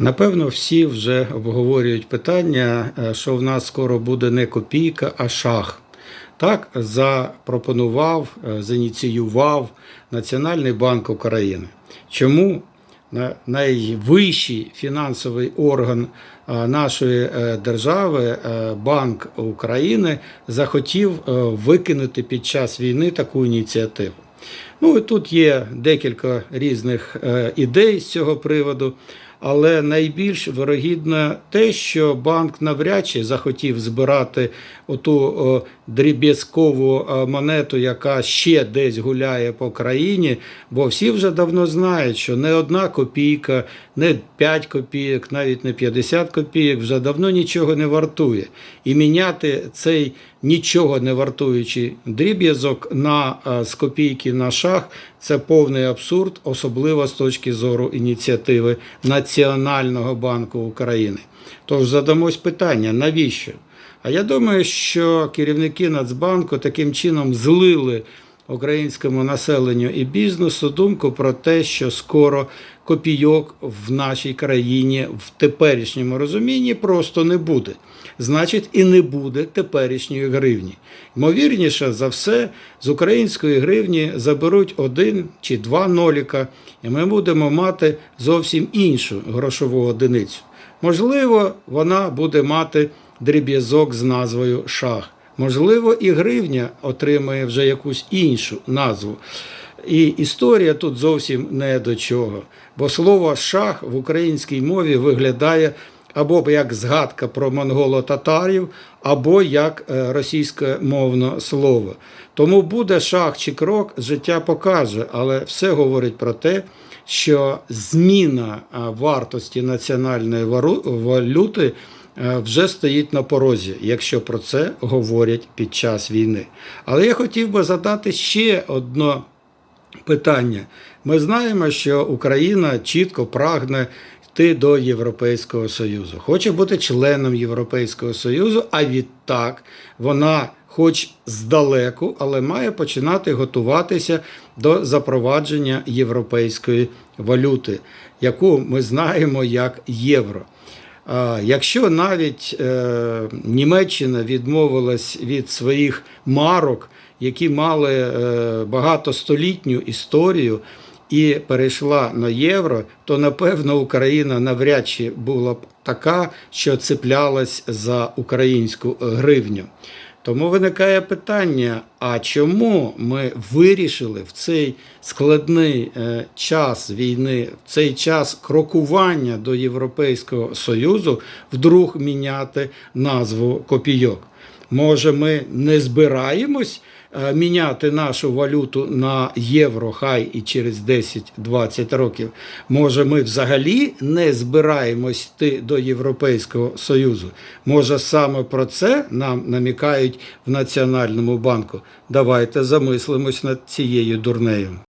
Напевно, всі вже обговорюють питання, е, що в нас скоро буде не копійка, а шах. Так запропонував, е, зініціював Національний банк України. Чому найвищий фінансовий орган е, нашої держави, Банк України, захотів викинути під час війни таку ініціативу? Ну і тут є декілька різних ідей з цього приводу, але найбільш вирогідно те, що банк навряд чи захотів збирати оту дріб'язкову монету, яка ще десь гуляє по країні, бо всі вже давно знають, що не одна копійка, не 5 копійок, навіть не 50 копійок вже давно нічого не вартує. І міняти цей нічого не вартуючий дріб'язок на е, з копійки на шах це повний абсурд, особливо з точки зору ініціативи Національного банку України. Тож задамось питання, навіщо? А я думаю, що керівники Нацбанку таким чином злили українському населенню і бізнесу думку про те, що скоро копійок в нашій країні в теперішньому розумінні просто не буде. Значить, і не буде теперішньої гривні. Ймовірніше за все, з української гривні заберуть один чи два ноліка, і ми будемо мати зовсім іншу грошову одиницю. Можливо, вона буде мати дріб'язок з назвою шах. Можливо, і гривня отримає вже якусь іншу назву. І історія тут зовсім не до чого. Бо слово шах в українській мові виглядає або як згадка про монголо-татарів, або як е, російськомовне слово. Тому буде шах чи крок, життя покаже, але все говорить про те, що зміна е, вартості національної валюти вже стоїть на порозі, якщо про це говорять під час війни. Але я хотів би задати ще одне питання. Ми знаємо, що Україна чітко прагне йти до Європейського Союзу, хоче бути членом Європейського Союзу, а відтак вона, хоч здалеку, але має починати готуватися до запровадження європейської валюти, яку ми знаємо як євро. Якщо навіть е, Німеччина відмовилась від своїх марок, які мали е, багатостолітню історію, і перейшла на євро, то напевно Україна навряд чи була б така, що цеплялась за українську гривню. Тому виникає питання: а чому ми вирішили в цей складний е, час війни, в цей час крокування до Європейського Союзу вдруг міняти назву копійок? Може, ми не збираємось е, міняти нашу валюту на євро, хай і через 10-20 років. Може, ми взагалі не збираємось йти до Європейського Союзу. Може, саме про це нам намікають в Національному банку. Давайте замислимось над цією дурнею.